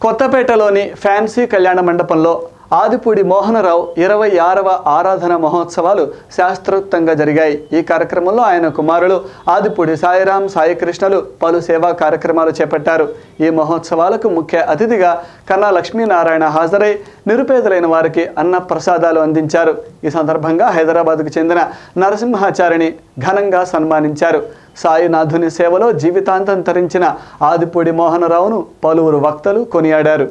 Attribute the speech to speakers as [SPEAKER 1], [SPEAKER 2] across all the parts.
[SPEAKER 1] కొత్తపేటలోని fancy కళ్యాణ మండపంలో ఆదిపూడి మోహనరావు ఇరవై ఆరవ ఆరాధన మహోత్సవాలు శాస్త్రోక్తంగా జరిగాయి. ఈ కార్యక్రమంలో ఆయన కుమారులు ఆదిపూడి సాయిరాం సాయికృష్ణలు పలు సేవా కార్యక్రమాలు చేపట్టారు. ఈ మహోత్సవాలకు ముఖ్య అతిథిగా కన్నా లక్ష్మీనారాయణ హాజరై నిరుపేదలైన వారికి అన్న ప్రసాదాలు అందించారు. ఈ సందర్భంగా హైదరాబాద్కు చెందిన నరసింహాచారిని ఘనంగా సన్మానించారు. సాయినాథుని సేవలో జీవితాంతం తరించిన ఆదిపూడి మోహనరావును పలువురు వక్తలు కొనియాడారు.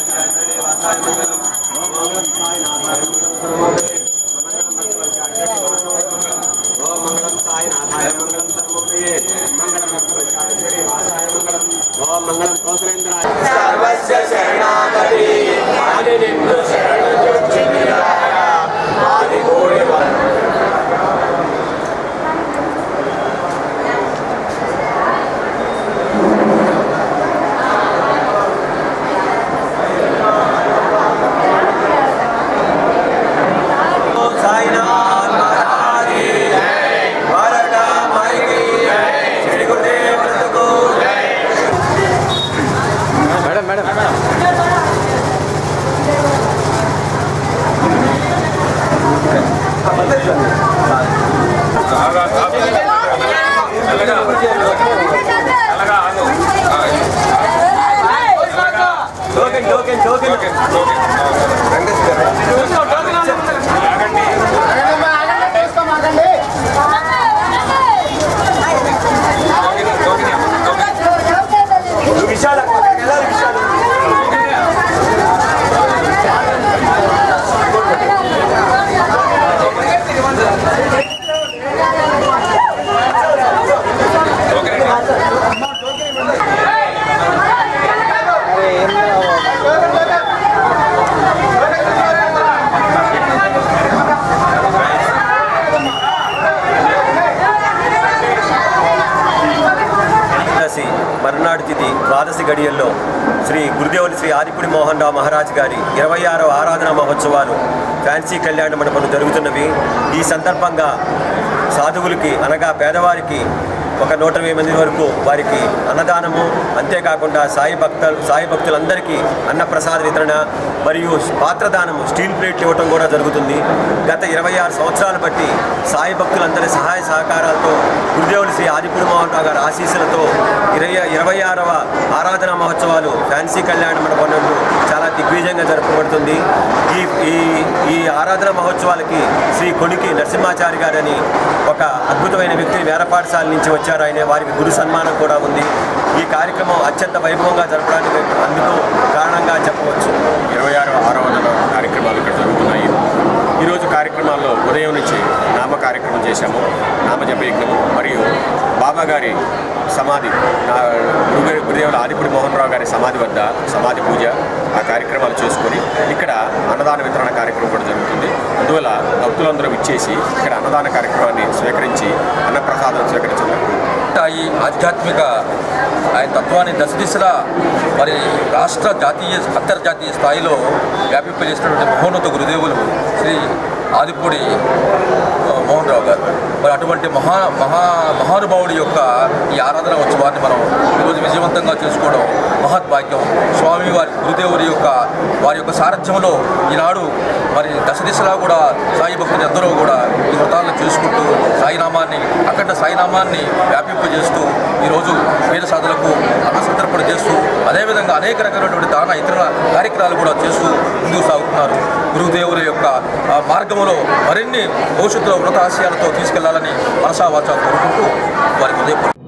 [SPEAKER 2] सर्वं सायं सर्वं सायं மேடம்.
[SPEAKER 3] மேடம் మర్నాడు తిథి ద్వాదశి గడియల్లో శ్రీ గురుదేవుని శ్రీ ఆదిపుడి మోహన్ రావు మహారాజ్ గారి ఇరవై ఆరవ ఆరాధన మహోత్సవాలు ఫ్యాన్సీ కళ్యాణ మండపంలో జరుగుతున్నవి. ఈ సందర్భంగా సాధువులకి అనగా పేదవారికి ఒక నూట ఇరవై మంది వరకు వారికి అన్నదానము అంతేకాకుండా సాయి భక్త సాయి భక్తులందరికీ అన్నప్రసాద వితరణ మరియు పాత్రదానము స్టీల్ ప్లేట్లు ఇవ్వటం కూడా జరుగుతుంది. గత ఇరవై ఆరు సంవత్సరాలు బట్టి సాయి భక్తులందరి సహాయ సహకారాలతో గురుదేవులు శ్రీ ఆదిపురి మోహన్ గారి ఆశీస్సులతో ఇరవై ఇరవై ఆరవ ఆరాధన మహోత్సవాలు ఫ్యాన్సీ కళ్యాణ మండపం చాలా దిగ్విజయంగా జరపబడుతుంది ఈ ఈ ఈ ఆరాధన మహోత్సవాలకి శ్రీ కొనికి నరసింహాచారి గారని ఒక అద్భుతమైన వ్యక్తి వేరపాఠశాల నుంచి వచ్చారు. ఆయన వారికి గురు సన్మానం కూడా ఉంది. ఈ కార్యక్రమం అత్యంత వైభవంగా జరపడానికి అందుకు కారణంగా చెప్పవచ్చు.
[SPEAKER 4] ఇరవై ఆరు ఆరాధన కార్యక్రమాలు ఇక్కడ జరుగుతున్నాయి. ఈరోజు కార్యక్రమాల్లో ఉదయం నుంచి నామ కార్యక్రమం చేశాము.
[SPEAKER 2] నామ యజ్ఞము మరియు బాబా గారి సమాధి గురుదేవుల ఆదిపుడి మోహన్ రావు గారి సమాధి వద్ద సమాధి పూజ ఆ కార్యక్రమాలు చేసుకొని ఇక్కడ అన్నదాన వితరణ కార్యక్రమం కూడా జరుగుతుంది. అందువల్ల భక్తులందరూ ఇచ్చేసి ఇక్కడ అన్నదాన కార్యక్రమాన్ని స్వీకరించి అన్నప్రసాదం స్వీకరించడానికి
[SPEAKER 4] ఈ ఆధ్యాత్మిక ఆయన తత్వాన్ని దశ దిశలా మరి రాష్ట్ర జాతీయ అంతర్జాతీయ స్థాయిలో వ్యాపింపజేసినటువంటి మహోన్నత గురుదేవులు శ్రీ ఆదిపూడి మోహన్ రావు గారు. మరి అటువంటి మహా మహా మహానుభావుడి యొక్క ఈ ఆరాధన ఉత్సవాన్ని మనం ఈరోజు విజయవంతంగా చేసుకోవడం మహద్భాగ్యం స్వామి వారి గురుదేవుడి యొక్క వారి యొక్క సారథ్యంలో ఈనాడు మరి దశ దిశలా కూడా సాయి భక్తులు ఎందరో కూడా ఈ వ్రతాలను చేసుకుంటూ సాయినామాన్ని అఖండ సాయినామాన్ని వ్యాపింపజేస్తూ ఈరోజు పేద సాధులకు అన్నసంతర్పణ చేస్తూ అదేవిధంగా అనేక రకమైనటువంటి దాన ఇతర కార్యక్రమాలు కూడా చేస్తూ ముందుకు సాగుతున్నారు. గురుదేవుల యొక్క మార్గంలో మరిన్ని భవిష్యత్తులో ఉన్నత ఆశయాలతో తీసుకెళ్ళాలని మనసావాచాలు కోరుకుంటూ వారికి ఉదయం